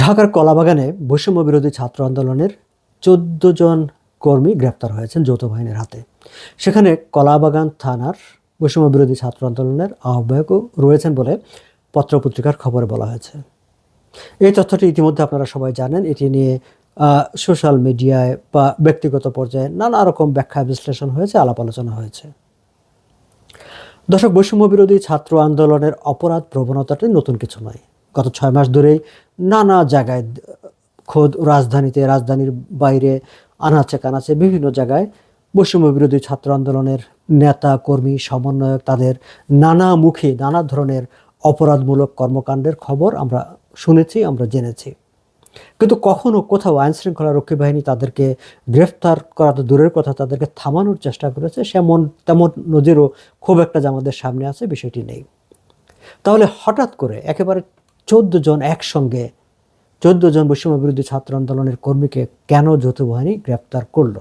ঢাকার কলাবাগানে বৈষম্য বিরোধী ছাত্র আন্দোলনের চোদ্দ জন কর্মী গ্রেপ্তার হয়েছেন যৌথ বাহিনীর হাতে। সেখানে কলাবাগান থানার বৈষম্য বিরোধী ছাত্র আন্দোলনের আহ্বায়কও রয়েছেন বলে পত্রপত্রিকার খবরে বলা হয়েছে। এই তথ্যটি ইতিমধ্যে আপনারা সবাই জানেন। এটি নিয়ে সোশ্যাল মিডিয়ায় বা ব্যক্তিগত পর্যায়ে নানা রকম ব্যাখ্যা বিশ্লেষণ হয়েছে, আলাপ আলোচনা হয়েছে। দর্শক বৈষম্য বিরোধী ছাত্র আন্দোলনের অপরাধ প্রবণতাটি নতুন কিছু নয়। গত ছয় মাস ধরেই নানা জায়গায় খোদ রাজধানীতে, রাজধানীর বাইরে আনাচে কানাচে বিভিন্ন জায়গায় বৈষম্য বিরোধী ছাত্র আন্দোলনের নেতা, কর্মী, সমন্বয়ক তাদের নানা মুখে নানা ধরনের অপরাধমূলক কর্মকাণ্ডের খবর আমরা শুনেছি, আমরা জেনেছি। কিন্তু কখনো কোথাও আইন শৃঙ্খলা রক্ষী বাহিনী তাদেরকে গ্রেফতার করা তো দূরের কথা, তাদেরকে থামানোর চেষ্টা করেছে, সেমন, তেমন নজিরও খুব একটা যে আমাদের সামনে আছে বিষয়টি নেই। তাহলে হঠাৎ করে একেবারে চোদ্দ জন একসঙ্গে চোদ্দ জন বৈষম্য বিরোধী ছাত্র আন্দোলনের কর্মীকে কেন যৌথ বাহিনী গ্রেপ্তার করল?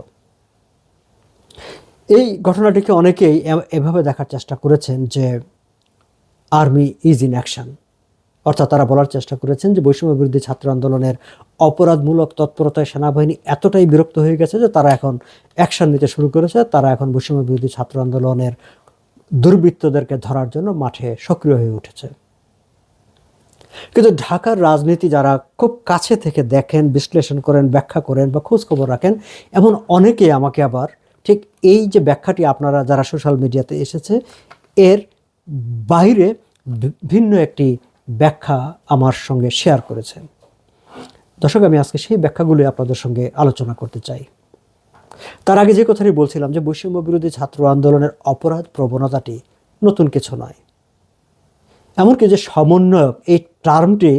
এই ঘটনাটিকে অনেকেই এভাবে দেখার চেষ্টা করেছেন যে আর্মি ইজ ইন অ্যাকশন। অর্থাৎ তারা বলার চেষ্টা করেছেন যে বৈষম্য বিরোধী ছাত্র আন্দোলনের অপরাধমূলক তৎপরতায় সেনাবাহিনী এতটাই বিরক্ত হয়ে গেছে যে তারা এখন অ্যাকশন নিতে শুরু করেছে। তারা এখন বৈষম্য বিরোধী ছাত্র আন্দোলনের দুর্বৃত্তদেরকে ধরার জন্য মাঠে সক্রিয় হয়ে উঠেছে। কিন্তু ঢাকার রাজনীতি যারা খুব কাছে থেকে দেখেন, বিশ্লেষণ করেন, ব্যাখ্যা করেন বা খোঁজখবর রাখেন, এমন অনেকেই আমাকে আবার ঠিক এই যে ব্যাখ্যাটি আপনারা যারা সোশ্যাল মিডিয়াতে এসেছে, এর বাইরে ভিন্ন একটি ব্যাখ্যা আমার সঙ্গে শেয়ার করেছেন দর্শক, আমি আজকে সেই ব্যাখ্যাগুলি আপনাদের সঙ্গে আলোচনা করতে চাই। তার আগে যে কথাটি বলছিলাম যে বৈষম্য বিরোধী ছাত্র আন্দোলনের অপরাধ প্রবণতাটি নতুন কিছু নয়। এমনকি যে সমন্বয়ক, এই টার্মটি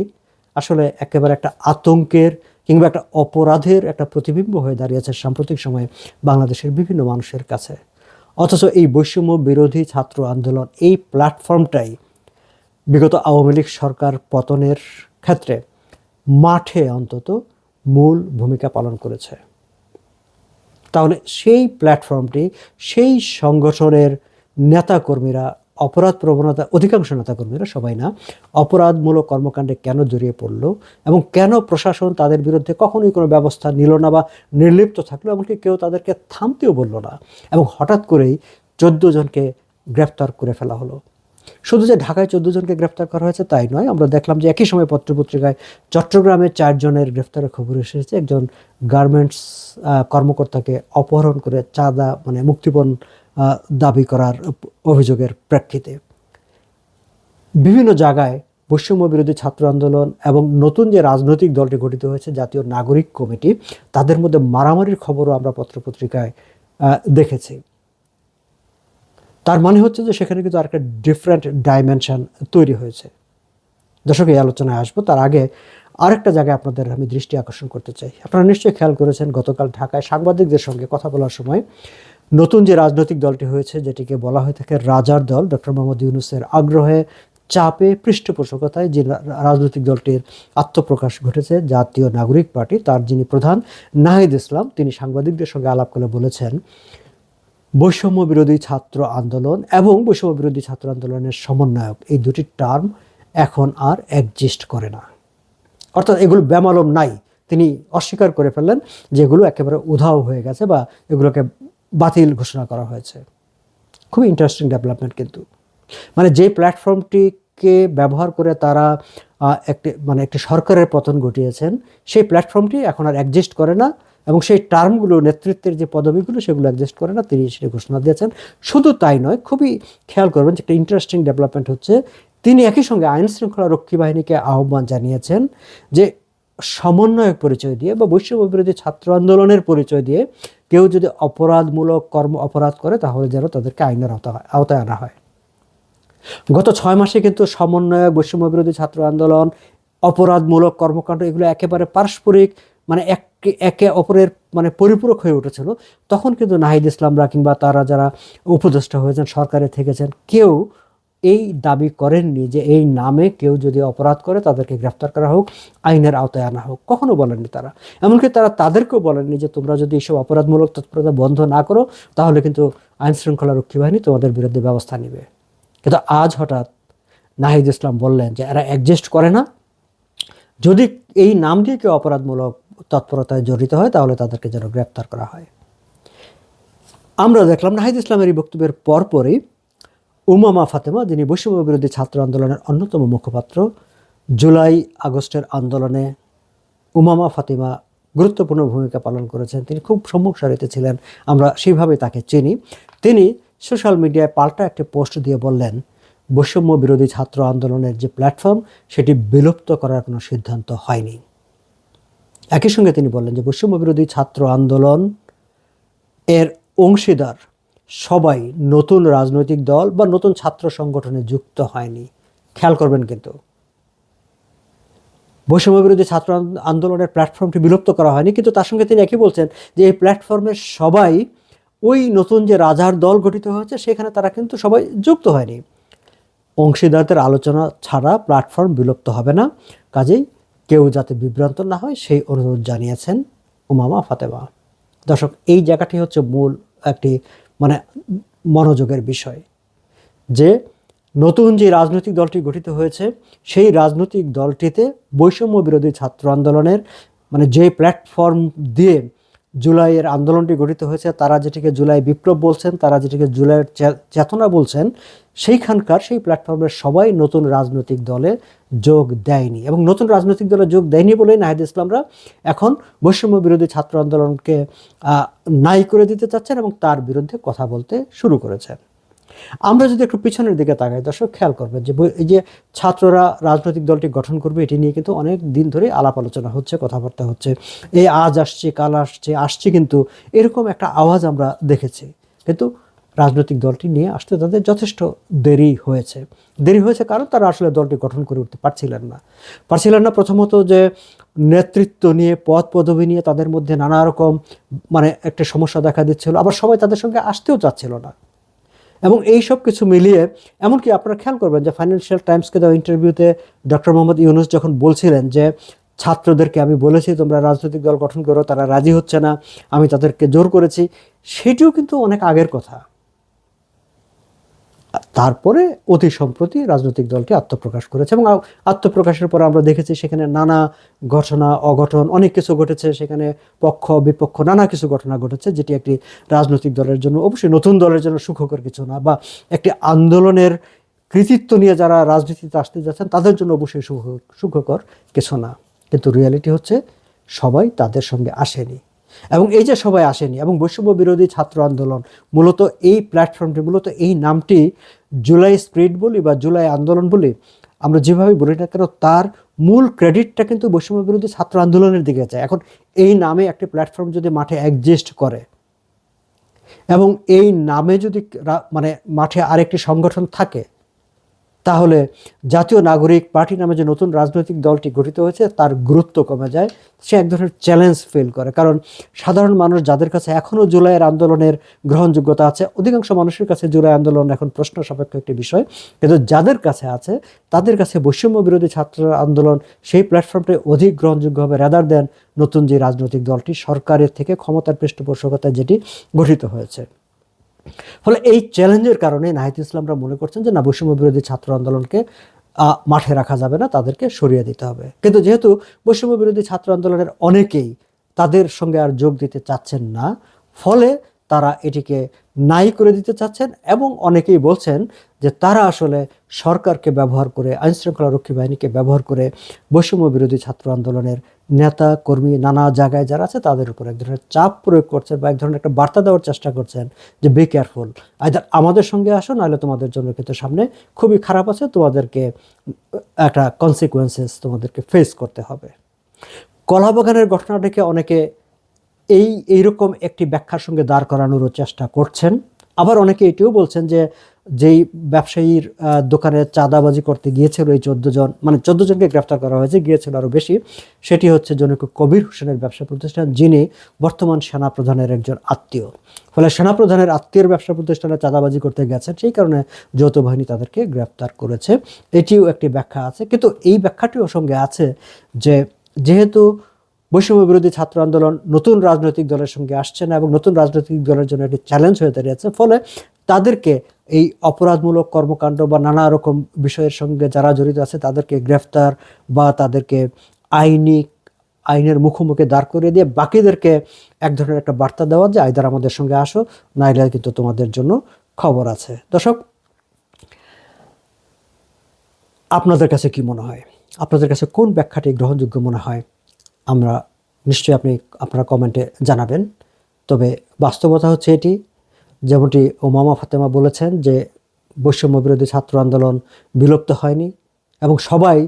আসলে একেবারে একটা আতঙ্কের কিংবা একটা অপরাধের একটা প্রতিবিম্ব হয়ে দাঁড়িয়েছে সাম্প্রতিক সময়ে বাংলাদেশের বিভিন্ন মানুষের কাছে। অথচ এই বৈষম্য বিরোধী ছাত্র আন্দোলন এই প্ল্যাটফর্মটাই বিগত আওয়ামী লীগ সরকার পতনের ক্ষেত্রে মাঠে অন্তত মূল ভূমিকা পালন করেছে। তাহলে সেই প্ল্যাটফর্মটি সেই সংগঠনের নেতাকর্মীরা অপরাধ প্রবণতা অধিকাংশ নেতাকর্মীরা সবাই না, অপরাধমূলক কর্মকাণ্ডে কেন জড়িয়ে পড়ল এবং কেন প্রশাসন তাদের বিরুদ্ধে কখনোই কোনো ব্যবস্থা নিল না বা নির্লিপ্ত থাকল এমনকি কেউ তাদেরকে থামতেও বলল না এবং হঠাৎ করেই চোদ্দ জনকে গ্রেফতার করে ফেলা হলো। শুধু যে ঢাকায় চোদ্দ জনকে গ্রেফতার করা হয়েছে তাই নয়, আমরা দেখলাম যে একই সময় পত্রপত্রিকায় চট্টগ্রামে চারজনের গ্রেফতারের খবর এসেছে। একজন গার্মেন্টস কর্মকর্তাকে অপহরণ করে চাঁদা মানে মুক্তিপণ দাবি করার অভিযোগের প্রেক্ষিতে। বিভিন্ন জায়গায় বৈষম্য বিরোধী ছাত্র আন্দোলন এবং নতুন যে রাজনৈতিক দলটি গঠিত হয়েছে, জাতীয় নাগরিক কমিটি, তাদের মধ্যে মারামারির খবরও আমরা পত্রপত্রিকায় দেখেছি। তার মানে হচ্ছে যে সেখানে কিন্তু আর একটা ডিফারেন্ট ডাইমেনশন তৈরি হয়েছে। দর্শক, এই আলোচনায় আসব। তার আগে আরেকটা জায়গায় আপনাদের আমি দৃষ্টি আকর্ষণ করতে চাই। আপনারা নিশ্চয়ই খেয়াল করেছেন, গতকাল ঢাকায় সাংবাদিকদের সঙ্গে কথা বলার সময় নতুন যে রাজনৈতিক দলটি হয়েছে, যেটিকে বলা হয়ে থাকে রাজার দল, ডক্টর মোহাম্মদ ইউনুসের আগ্রহে চাপে পৃষ্ঠপোষকতায় যে রাজনৈতিক দলটির আত্মপ্রকাশ ঘটেছে, জাতীয় নাগরিক পার্টি, তার যিনি প্রধান নাহিদ ইসলাম, তিনি সাংবাদিকদের সঙ্গে আলাপ করে বলেছেন, বৈষম্য বিরোধী ছাত্র আন্দোলন এবং বৈষম্য বিরোধী ছাত্র আন্দোলনের সমন্বয়ক, এই দুটি টার্ম এখন আর একজিস্ট করে না। অর্থাৎ এগুলো ব্যামালম নাই। তিনি অস্বীকার করে ফেললেন যে এগুলো একেবারে উধাও হয়ে গেছে বা এগুলোকে বাতিল ঘোষণা করা হয়েছে। খুবই ইন্টারেস্টিং ডেভেলপমেন্ট কিন্তু। মানে যে প্ল্যাটফর্মটিকে ব্যবহার করে তারা একটি মানে একটি সরকারের পতন ঘটিয়েছেন, সেই প্ল্যাটফর্মটি এখন আর একজিস্ট করে না এবং সেই টার্মগুলো নেতৃত্বের যে পদবিগুলো, সেগুলো একজিস্ট করে না, তিনি সেটা ঘোষণা দিয়েছেন। শুধু তাই নয়, খুবই খেয়াল করবেন যে একটা ইন্টারেস্টিং ডেভেলপমেন্ট হচ্ছে, তিনি একই সঙ্গে আইন শৃঙ্খলা রক্ষী বাহিনীকে আহ্বান জানিয়েছেন যে সমন্বয়ক পরিচয় দিয়ে বা বৈষম্য বিরোধী ছাত্র আন্দোলনের পরিচয় দিয়ে কেউ যদি অপরাধমূলক কর্ম অপরাধ করে, তাহলে যেন তাদেরকে আইনের আওতা- আওতায় আনা হয়। গত ছয় মাসে কিন্তু সমন্বয়ক, বৈষম্য বিরোধী ছাত্র আন্দোলন, অপরাধমূলক কর্মকাণ্ড, এগুলো একেবারে পারস্পরিক মানে একে একে অপরের মানে পরিপূরক হয়ে উঠেছিল। তখন কিন্তু নাহিদ ইসলামরা কিংবা তারা যারা উপদেষ্টা হয়েছেন, সরকারে থেকেছেন, কেউ এই দাবি করেননি যে এই নামে কেউ যদি অপরাধ করে তাদেরকে গ্রেফতার করা হোক, আইনের আওতায় আনা হোক। কখনো বলেননি তারা। এমনকি তারা তাদেরকেও বলেননি যে তোমরা যদি এইসব অপরাধমূলক তৎপরতা বন্ধ না করো, তাহলে কিন্তু আইন শৃঙ্খলা রক্ষী বাহিনী তোমাদের বিরুদ্ধে ব্যবস্থা নেবে। কিন্তু আজ হঠাৎ নাহিদ ইসলাম বললেন যে এরা অ্যাডজাস্ট করে না। যদি এই নাম দিয়ে কেউ অপরাধমূলক তৎপরতায় জড়িত হয়, তাহলে তাদেরকে যেন গ্রেপ্তার করা হয়। আমরা দেখলাম নাহিদ ইসলামের এই বক্তব্যের পরপরই উমামা ফাতেমা, যিনি বৈষম্য বিরোধী ছাত্র আন্দোলনের অন্যতম মুখপাত্র, জুলাই আগস্টের আন্দোলনে উমামা ফাতিমা গুরুত্বপূর্ণ ভূমিকা পালন করেছেন। তিনি খুব সম্মুখ সারিতে ছিলেন, আমরা সেইভাবে তাকে চিনি। তিনি সোশ্যাল মিডিয়ায় পাল্টা একটি পোস্ট দিয়ে বললেন, বৈষম্য বিরোধী ছাত্র আন্দোলনের যে প্ল্যাটফর্ম, সেটি বিলুপ্ত করার কোনো সিদ্ধান্ত হয়নি। একই সঙ্গে তিনি বললেন যে, বৈষম্য বিরোধী ছাত্র আন্দোলন এর অংশীদার সবাই নতুন রাজনৈতিক দল বা নতুন ছাত্র সংগঠনে যুক্ত হয়নি। খেয়াল করবেন কিন্তু। বৈষম্য বিরোধী ছাত্র আন্দোলনের প্ল্যাটফর্মটি বিলুপ্ত করা হয়নি, কিন্তু তার সঙ্গে তিনি একই বলছেন যে এই প্ল্যাটফর্মের সবাই ওই নতুন যে রাজার দল গঠিত হয়েছে, সেখানে তারা কিন্তু সবাই যুক্ত হয়নি। অংশীদারদের আলোচনা ছাড়া প্ল্যাটফর্ম বিলুপ্ত হবে না। কাজেই কেউ যাতে বিভ্রান্ত না হয়, সেই অনুরোধ জানিয়েছেন উমামা ফাতেমা। দর্শক, এই জায়গাটি হচ্ছে মূল একটি মানে মনোযোগের বিষয়। যে নতুন যে রাজনৈতিক দলটি গঠিত হয়েছে, সেই রাজনৈতিক দলটিতে বৈষম্য বিরোধী ছাত্র আন্দোলনের মানে যে প্ল্যাটফর্ম দিয়ে জুলাইয়ের আন্দোলনটি গঠিত হয়েছে, তারা যেটিকে জুলাই বিপ্লব বলছেন, তারা যেটিকে জুলাইয়ের চেতনা বলছেন, সেইখানকার সেই প্ল্যাটফর্মের সবাই নতুন রাজনৈতিক দলে যোগ দেয়নি। এবং নতুন রাজনৈতিক দলে যোগ দেয়নি বলেই নাহিদ ইসলামরা এখন বৈষম্য বিরোধী ছাত্র আন্দোলনকে নাই করে দিতে চাচ্ছেন এবং তার বিরুদ্ধে কথা বলতে শুরু করেছেন আমরা যদি একটু পিছনের দিকে তাকাই, দর্শক, খেয়াল করবেন যে এই যে ছাত্ররা রাজনৈতিক দলটি গঠন করবে, এটি নিয়ে কিন্তু অনেক দিন ধরে আলাপ আলোচনা হচ্ছে, কথাবার্তা হচ্ছে। এই আজ আসছে, কাল আসছে আসছে কিন্তু এরকম একটা আওয়াজ আমরা দেখেছি। কিন্তু রাজনৈতিক দলটি নিয়ে আসতে তাদের যথেষ্ট দেরি হয়েছে। দেরি হয়েছে কারণ তারা আসলে দলটি গঠন করে উঠতে পারছিলেন না। পারছিলেন না প্রথমত যে নেতৃত্ব নিয়ে, পদ পদবি নিয়ে তাদের মধ্যে নানা রকম মানে একটা সমস্যা দেখা দিচ্ছিল। আবার সবাই তাদের সঙ্গে আসতেও চাচ্ছিল না। এবং এই সব কিছু মিলিয়ে, এমনকি আপনারা খেয়াল করবেন যে ফাইন্যান্সিয়াল টাইমসকে দেওয়া ইন্টারভিউতে ডক্টর মোহাম্মদ ইউনুস যখন বলছিলেন যে, ছাত্রদেরকে আমি বলেছি, তোমরা রাজনৈতিক দল গঠন করো, তারা রাজি হচ্ছে না, আমি তাদেরকে জোর করেছি, সেটিও কিন্তু অনেক আগের কথা। তারপরে অতি সম্প্রতি রাজনৈতিক দলটি আত্মপ্রকাশ করেছে এবং আত্মপ্রকাশের পর আমরা দেখেছি সেখানে নানা ঘটনা, অঘটন, অনেক কিছু ঘটেছে। সেখানে পক্ষ, বিপক্ষ, নানা কিছু ঘটনা ঘটেছে যেটি একটি রাজনৈতিক দলের জন্য, অবশ্যই নতুন দলের জন্য সুখকর কিছু না বা একটি আন্দোলনের কৃতিত্ব নিয়ে যারা রাজনীতিতে আসতে যাচ্ছেন, তাদের জন্য অবশ্যই সুখ সুখকর কিছু না। কিন্তু রিয়ালিটি হচ্ছে সবাই তাদের সঙ্গে আসেনি। এবং এই যে সবাই আসেনি, এবং বৈষম্য বিরোধী ছাত্র আন্দোলন, মূলত এই প্ল্যাটফর্মটি মূলত এই নামটি জুলাই স্প্রিট বলি বা জুলাই আন্দোলন বলি, আমরা যেভাবে বলি না কেন, তার মূল ক্রেডিটটা কিন্তু বৈষম্য বিরোধী ছাত্র আন্দোলনের দিকে যায়। এখন এই নামে একটি প্ল্যাটফর্ম যদি মাঠে অ্যাডজাস্ট করে, এবং এই নামে যদি মানে মাঠে আরেকটি সংগঠন থাকে তাহলে জাতীয় নাগরিক পার্টি নামে যে নতুন রাজনৈতিক দলটি গঠিত হয়েছে, তার গুরুত্ব কমে যায়। সে এক ধরনের চ্যালেঞ্জ ফিল করে। কারণ সাধারণ মানুষ যাদের কাছে এখনও জুলাইয়ের আন্দোলনের গ্রহণযোগ্যতা আছে, অধিকাংশ মানুষের কাছে জুলাই আন্দোলন এখন প্রশ্ন সাপেক্ষ একটি বিষয়। কিন্তু যাদের কাছে আছে, তাদের কাছে বৈষম্য বিরোধী ছাত্র আন্দোলন সেই প্ল্যাটফর্মটি অধিক গ্রহণযোগ্য হবে রেদার দেন নতুন যে রাজনৈতিক দলটি সরকারের থেকে ক্ষমতার পৃষ্ঠপোষকতায় যেটি গঠিত হয়েছে। ফলে এই চ্যালেঞ্জের কারণে নাহিদ ইসলামরা মনে করছেন যে না বৈষম্য বিরোধী ছাত্র আন্দোলনকে মাঠে রাখা যাবে না, তাদেরকে সরিয়ে দিতে হবে। কিন্তু যেহেতু বৈষম্য বিরোধী ছাত্র আন্দোলনের অনেকেই তাদের সঙ্গে আর যোগ দিতে চাচ্ছেন না, ফলে তারা এটিকে নাই করে দিতে চাচ্ছেন এবং অনেকেই বলছেন যে তারা আসলে সরকারকে ব্যবহার করে, আইনশৃঙ্খলা রক্ষী বাহিনীকে ব্যবহার করে বৈষম্য বিরোধী ছাত্র আন্দোলনের নেতা, কর্মী, নানা জায়গায় যারা আছে, তাদের উপর এক ধরনের চাপ প্রয়োগ করছেন বা এক ধরনের একটা বার্তা দেওয়ার চেষ্টা করছেন যে বি কেয়ারফুল আইদার আমাদের সঙ্গে আসো, নাহলে তোমাদের জন্য কিন্তু সামনে খুবই খারাপ আছে, তোমাদেরকে একটা কনসিকুয়েন্সেস তোমাদেরকে ফেস করতে হবে। কলাবাগানের ঘটনাটাকে অনেকে এই, এইরকম একটি ব্যাখ্যার সঙ্গে দাঁড় করানোরও চেষ্টা করছেন। আবার অনেকে এটিও বলছেন যে, যেই ব্যবসায়ীর দোকানে চাঁদাবাজি করতে গিয়েছিল এই চোদ্দ জন মানে চোদ্দ জনকে গ্রেফতার করা হয়েছে, গিয়েছিল আরও বেশি, সেটি হচ্ছে জনক কবির হোসেনের ব্যবসা প্রতিষ্ঠান, যিনি বর্তমান সেনাপ্রধানের একজন আত্মীয়। ফলে সেনাপ্রধানের আত্মীয়ের ব্যবসা প্রতিষ্ঠানে চাঁদাবাজি করতে গেছেন, সেই কারণে যৌথ বাহিনী তাদেরকে গ্রেফতার করেছে। এটিও একটি ব্যাখ্যা আছে, কিন্তু এই ব্যাখ্যাটিও সঙ্গে আছে যে, যেহেতু বৈষম্য বিরোধী ছাত্র আন্দোলন নতুন রাজনৈতিক দলের সঙ্গে আসছে না এবং নতুন রাজনৈতিক দলের জন্য একটি চ্যালেঞ্জ হয়ে দাঁড়িয়েছে। ফলে তাদেরকে এই অপরাধমূলক কর্মকাণ্ড বা নানা রকম বিষয়ের সঙ্গে যারা জড়িত আছে, তাদেরকে গ্রেফতার বা তাদেরকে আইনি, আইনের মুখোমুখি দাঁড় করিয়ে দিয়ে বাকিদেরকে এক ধরনের একটা বার্তা দেওয়া যে, আইদার আমাদের সঙ্গে আসো, নাইলে কিন্তু তোমাদের জন্য খবর আছে। দর্শক, আপনাদের কাছে কি মনে হয়? আপনাদের কাছে কোন ব্যাখ্যাটি গ্রহণযোগ্য মনে হয়? আমরা নিশ্চয়ই আপনি, আপনারা কমেন্টে জানাবেন। তবে বাস্তবতা হচ্ছে এটি, যেমনটি ওমামা ফাতেমা বলেছেন যে বৈষম্য বিরোধী ছাত্র আন্দোলন বিলুপ্ত হয়নি এবং সবাই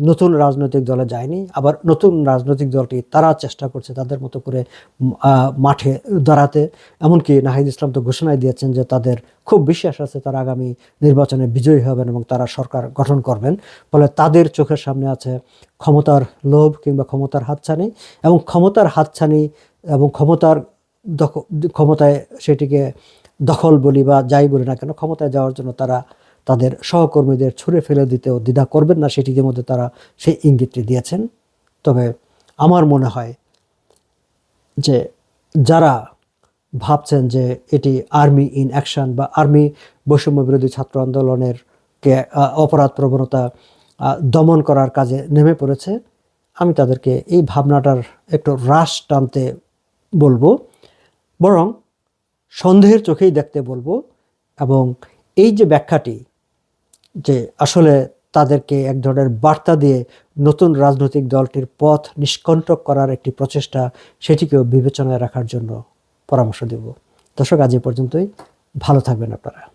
নতুন রাজনৈতিক দলে যায়নি, আবার নতুন রাজনৈতিক দলটি তারা চেষ্টা করছে তাদের মতো করে মাঠে দাঁড়াতে। এমনকি নাহিদ ইসলাম তো ঘোষণায় দিয়েছেন যে তাদের খুব বিশ্বাস আছে তারা আগামী নির্বাচনে বিজয়ী হবেন এবং তারা সরকার গঠন করবেন। ফলে তাদের চোখের সামনে আছে ক্ষমতার লোভ কিংবা ক্ষমতার হাতছানি এবং ক্ষমতার হাতছানি এবং ক্ষমতার দখ- ক্ষমতায় সেটিকে দখল বলি বা যাই বলি না কেন, ক্ষমতায় যাওয়ার জন্য তারা তাদের সহকর্মীদের ছুঁড়ে ফেলে দিতেও দ্বিধা করবেন না সেটির মধ্যে তারা সেই ইঙ্গিতটি দিয়েছেন। তবে আমার মনে হয় যে যারা ভাবছেন যে এটি আর্মি ইন অ্যাকশন বা আর্মি বৈষম্য বিরোধী ছাত্র আন্দোলনের কে অপরাধ প্রবণতা দমন করার কাজে নেমে পড়েছে, আমি তাদেরকে এই ভাবনাটার একটু হ্রাস টানতে বলব, বরং সন্দেহের চোখেই দেখতে বলব এবং এই যে ব্যাখ্যাটি যে আসলে তাদেরকে এক ধরনের বার্তা দিয়ে নতুন রাজনৈতিক দলটির পথ নিষ্কণ্টক করার একটি প্রচেষ্টা সেটিকেও বিবেচনায় রাখার জন্য পরামর্শ দেব। দর্শক, আজ এ পর্যন্তই। ভালো থাকবেন আপনারা।